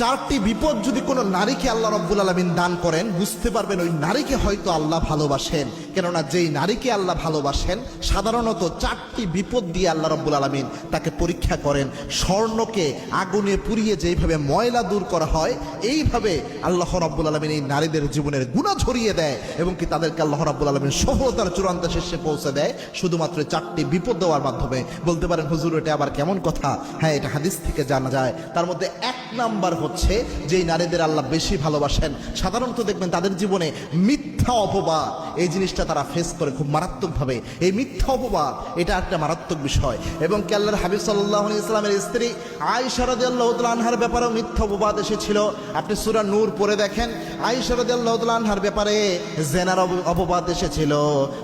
চারটি বিপদ যদি কোনো নারীকে আল্লাহ রব্বুল আলমিন দান করেন, বুঝতে পারবেন ওই নারীকে হয়তো আল্লাহ ভালোবাসেন। কেননা যেই নারীকে আল্লাহ ভালোবাসেন, সাধারণত চারটি বিপদ দিয়ে আল্লাহ রব্বুল আলমিন তাকে পরীক্ষা করেন। স্বর্ণকে আগুনে পুড়িয়ে যেইভাবে ময়লা দূর করা হয়, এইভাবে আল্লাহ রব্বুল আলমিন এই নারীদের জীবনের গুণা ছড়িয়ে দেয় এবং কি তাদেরকে আল্লাহ রব্বুল আলমিন সফলতার চূড়ান্ত শীর্ষে পৌঁছে দেয়। শুধুমাত্র চারটি বিপদ দেওয়ার মাধ্যমে। বলতে পারেন, হুজুর, এটা আবার কেমন কথা? হ্যাঁ এটা হাদিস থেকে জানা যায়। তার মধ্যে এক নাম্বার হচ্ছে যেই নারীদের আল্লাহ বেশি ভালোবাসেন। সাধারণত দেখবেন তাদের জীবনে মিথ্যা অপবাদ, এই জিনিসটা তারা ফেস করে খুব মারাত্মকভাবে। এই মিথ্যা অপবাদ, এটা একটা মারাত্মক বিষয়। এবং কেল্লার হাবিব সাল্লাহ ইসলামের স্ত্রী আইসারদ আল্লাহ আনহার ব্যাপারেও মিথ্যা অপবাদ এসেছিল। আপনি সুরা নূর পরে দেখেন আইসারদ আল্লাহ আনহার ব্যাপারে জেনার অপবাদ এসেছিল।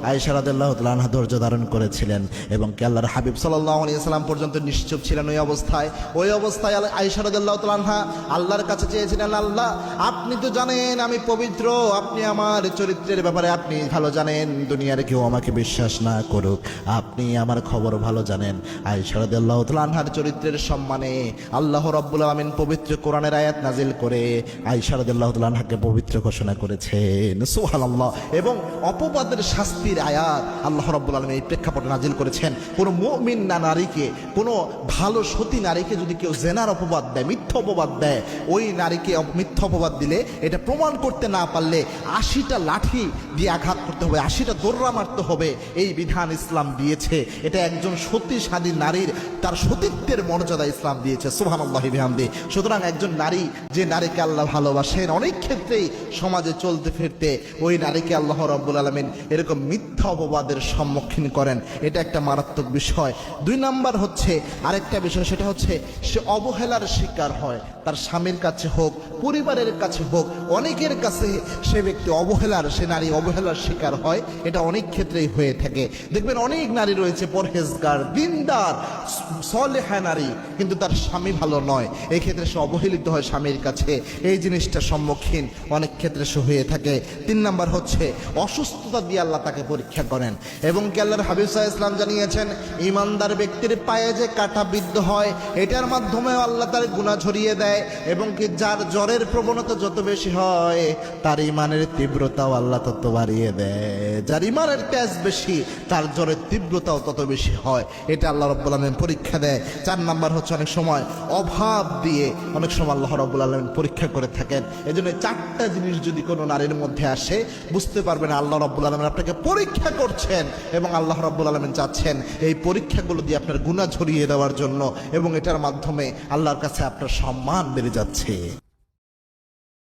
আইসারদ আল্লাহ আনহা ধৈর্য ধারণ করেছিলেন এবং কেল্লার হাবিব সাল্লাহ ইসলাম পর্যন্ত নিশ্চুপ ছিলেন ওই অবস্থায়। ওই অবস্থায় আইসারদ আল্লাহ আনহা আল্লাহর কাছে চেয়েছিলেন, আল্লাহ, আপনি তো জানেন আমি পবিত্র, আপনি আমার চরিত্রের ব্যাপারে আপনি ভালো জানেন, দুনিয়ার কেউ আমাকে বিশ্বাস না করুক। আপনি আমার খবর ভালো জানেন। আইসারদ আল্লাহ আনহার চরিত্রের সম্মানে আল্লাহ রব্বুল আলমিন পবিত্র কোরআনের আয়াত নাজিল করে আইসারদ আল্লাহ আনহাকে পবিত্র ঘোষণা করেছেন। সোহান আল্লাহ এবং অপবাদের শাস্তির আয়াত আল্লাহ রব্বুল আলমী এই প্রেক্ষাপটে নাজিল করেছেন। কোনো মুমিন না নারীকে, কোনো ভালো সতী নারীকে যদি কেউ জেনার অপবাদ দেয় অপবাদ দেয়। ওই নারীকে মিথ্যা অপবাদ দিলে এটা প্রমাণ করতে না পারলে আশিটা লাঠি দিয়ে আঘাত করতে হবে, আশিটা দোররা মারতে হবে। এই বিধান ইসলাম দিয়েছে। এটা একজন সতীসাধী নারীর তার সতীত্বের মর্যাদা ইসলাম দিয়েছে। সুহান আল্লাহ বিহামদি। সুতরাং একজন নারী যে নারীকে আল্লাহ ভালোবাসেন, অনেক ক্ষেত্রেই সমাজে চলতে ফিরতে ওই নারীকে আল্লাহ রব্বুল আলমিন এরকম মিথ্যা অপবাদের সম্মুখীন করেন। এটা একটা মারাত্মক বিষয়। দুই নাম্বার হচ্ছে, আরেকটা বিষয়, সেটা হচ্ছে সে অবহেলার শিকার হয় তার স্বামীর কাছে হোক, পরিবারের কাছে হোক, অনেকের কাছে সে ব্যক্তি অবহেলার, সে নারী অবহেলার শিকার হয়, এটা অনেক ক্ষেত্রেই হয়ে থাকে। দেখবেন অনেক নারী রয়েছে পরহেজগার, দিনদার, সলেহা নারী, কিন্তু তার স্বামী ভালো নয়। এই ক্ষেত্রে সে অবহেলিত হয় স্বামীর কাছে। এই জিনিসটা সম্মুখীন অনেক ক্ষেত্রে সে হয়ে থাকে। তিন নাম্বার হচ্ছে অসুস্থতা দিয়ে আল্লাহ তাকে পরীক্ষা করেন। এবং কি আল্লাহর ইসলাম জানিয়েছেন, ইমানদার ব্যক্তির পায়ে যে কাটা বিদ্ধ হয়, এটার মাধ্যমে আল্লাহ তার গুণা ঝরিয়ে দেয় এবং কি যার জ্বরের প্রবণতা যত বেশি হয়, তার ইমানের তীব্রতাও আল্লাহ তত বাড়িয়ে দেয়। যার ইমানের তেজ বেশি, তার জ্বরের তীব্রতাও তত বেশি হয়। এটা আল্লাহ রব্বুল আলমিন পরীক্ষা দেয়। চার নাম্বার হচ্ছে অনেক সময় অভাব দিয়ে অনেক সময় আল্লাহ রব্বুল আলমিন পরীক্ষা করে থাকেন। এই জন্য চারটা জিনিস যদি কোনো নারীর মধ্যে আসে, বুঝতে পারবেন আল্লাহ রব্বুল আলমিন আপনাকে পরীক্ষা করছেন এবং আল্লাহ রব্বুল আলমিন চাচ্ছেন এই পরীক্ষাগুলো দিয়ে আপনার গুণা ঝরিয়ে দেওয়ার জন্য এবং এটার মাধ্যমে আল্লাহর কাছে আপনার সম্মান বেড়ে যাচ্ছে।